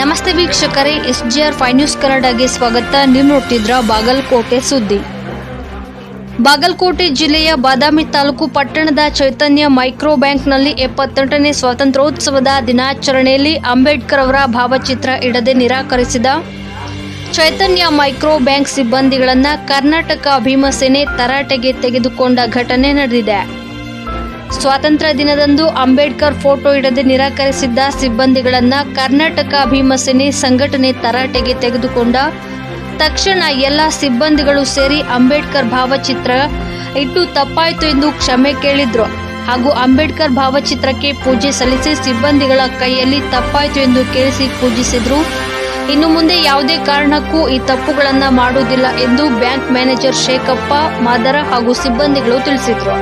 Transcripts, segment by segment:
ನಮಸ್ತೆ ವೀಕ್ಷಕರೇ S G R five news ಕನ್ನಡಗೆ ಸ್ವಾಗತ. ನೀವು ನೋಡ್ತಿದ್ರ ಬಾಗಲಕೋಟೆ ಸುದ್ದಿ. ಬಾಗಲಕೋಟೆ ಜಿಲ್ಲೆಯ ಬಾದಾಮಿ ತಾಲೂಕು ಪಟ್ಟಣದ ಚೈತನ್ಯ ಮೈಕ್ರೋ ಬ್ಯಾಂಕ್ನಲ್ಲಿ ಎಪ್ಪತ್ತೆಂಟನೇ ಸ್ವಾತಂತ್ರ್ಯೋತ್ಸವದ ದಿನಾಚರಣೆಯಲ್ಲಿ ಅಂಬೇಡ್ಕರ್ ಅವರ ಭಾವಚಿತ್ರ ಇಡದೆ ನಿರಾಕರಿಸಿದ ಚೈತನ್ಯ ಮೈಕ್ರೋ ಬ್ಯಾಂಕ್ ಸಿಬ್ಬಂದಿಗಳನ್ನು ಕರ್ನಾಟಕ ಭೀಮಸೇನೆ ತರಾಟೆಗೆ ತೆಗೆದುಕೊಂಡ ಘಟನೆ ನಡೆದಿದೆ. ಸ್ವಾತಂತ್ರ್ಯ ದಿನದಂದು ಅಂಬೇಡ್ಕರ್ ಫೋಟೋ ಇಡದೆ ನಿರಾಕರಿಸಿದ್ದ ಸಿಬ್ಬಂದಿಗಳನ್ನ ಕರ್ನಾಟಕ ಭೀಮಸೇನೆ ಸಂಘಟನೆ ತರಾಟೆಗೆ ತೆಗೆದುಕೊಂಡ ತಕ್ಷಣ ಎಲ್ಲ ಸಿಬ್ಬಂದಿಗಳು ಸೇರಿ ಅಂಬೇಡ್ಕರ್ ಭಾವಚಿತ್ರ ಇಟ್ಟು ತಪ್ಪಾಯಿತು ಎಂದು ಕ್ಷಮೆ ಕೇಳಿದ್ರು. ಹಾಗೂ ಅಂಬೇಡ್ಕರ್ ಭಾವಚಿತ್ರಕ್ಕೆ ಪೂಜೆ ಸಲ್ಲಿಸಿ ಸಿಬ್ಬಂದಿಗಳ ಕೈಯಲ್ಲಿ ತಪ್ಪಾಯಿತು ಎಂದು ಕೇಳಿಸಿ ಪೂಜಿಸಿದ್ರು. ಇನ್ನು ಮುಂದೆ ಯಾವುದೇ ಕಾರಣಕ್ಕೂ ಈ ತಪ್ಪುಗಳನ್ನು ಮಾಡುವುದಿಲ್ಲ ಎಂದು ಬ್ಯಾಂಕ್ ಮ್ಯಾನೇಜರ್ ಶೇಖಪ್ಪ ಮಾದರ ಹಾಗೂ ಸಿಬ್ಬಂದಿಗಳು ತಿಳಿಸಿದ್ರು.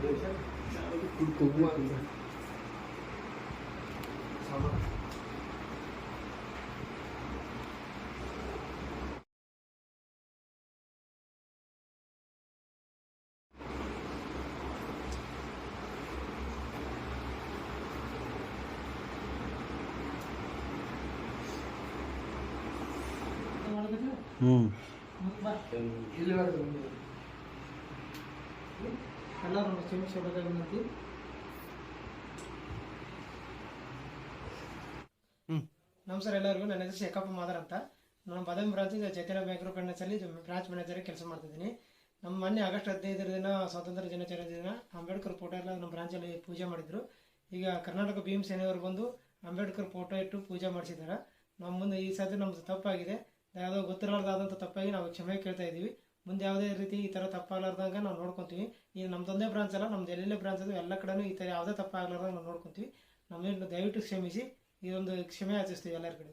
굵고 우아한 사막 ಹ್ಞೂ ಇಲ್ಲಿ ಎಲ್ಲರೂ ಕ್ಷಮಿಸಬೇಕಾಗಿ ವಿನಂತಿ. ನಮಸ್ಕಾರ ಎಲ್ಲರಿಗೂ ನನ್ನ ಹೆಸರು ಶೇಖಪ್ಪ ಮಾದರ್ ಅಂತ. ನಾನು ಬಾದಾಮಿ ಬ್ರಾಂಚ್ ಚೈತನ್ಯ ಮೈಕ್ರೋ ಫೈನಾನ್ಸಲ್ಲಿ ಬ್ರಾಂಚ್ ಮ್ಯಾನೇಜರ್ ಕೆಲಸ ಮಾಡ್ತಿದ್ದೀನಿ. ನಮ್ಮ ಮೊನ್ನೆ ಆಗಸ್ಟ್ ಹದಿನೈದರ ದಿನ ಸ್ವಾತಂತ್ರ್ಯ ದಿನಾಚರಣೆ ದಿನ ಅಂಬೇಡ್ಕರ್ ಫೋಟೋ ಎಲ್ಲ ನಮ್ಮ ಬ್ರಾಂಚಲ್ಲಿ ಪೂಜೆ ಮಾಡಿದ್ರು. ಈಗ ಕರ್ನಾಟಕ ಭೀಮ್ ಸೇನೆಯವರು ಬಂದು ಅಂಬೇಡ್ಕರ್ ಫೋಟೋ ಇಟ್ಟು ಪೂಜೆ ಮಾಡಿಸಿದ್ದಾರೆ. ನಮ್ಮ ಮುಂದೆ ಈ ಸತಿ ನಮ್ದು ತಪ್ಪಾಗಿದೆ. ಯಾವುದೋ ಗೊತ್ತಿರಲಾರ್ದಾದಂಥ ತಪ್ಪಾಗಿ ನಾವು ಕ್ಷಮೆ ಕೇಳ್ತಾ ಇದ್ದೀವಿ. ಮುಂದೆ ಯಾವುದೇ ರೀತಿ ಈ ಥರ ತಪ್ಪಾಗಲಾರ್ದಂಗೆ ನಾವು ನೋಡ್ಕೊತೀವಿ. ಈಗ ನಮ್ದೊಂದೇ ಬ್ರಾಂಚ್ ಅಲ್ಲ, ನಮ್ದು ಎಲ್ಲೆಲ್ಲೇ ಬ್ರಾಂಚ್ ಅದು, ಎಲ್ಲ ಕಡೆನೂ ಈ ಥರ ಯಾವುದೇ ತಪ್ಪಾಗಲಾರ್ದಂಗೆ ನಾವು ನೋಡ್ಕೊತೀವಿ. ನಮ್ಮನ್ನು ದಯವಿಟ್ಟು ಕ್ಷಮಿಸಿ, ಈ ಒಂದು ಕ್ಷಮೆ ಆಚರಿಸ್ತೀವಿ ಎಲ್ಲರ ಕಡೆ.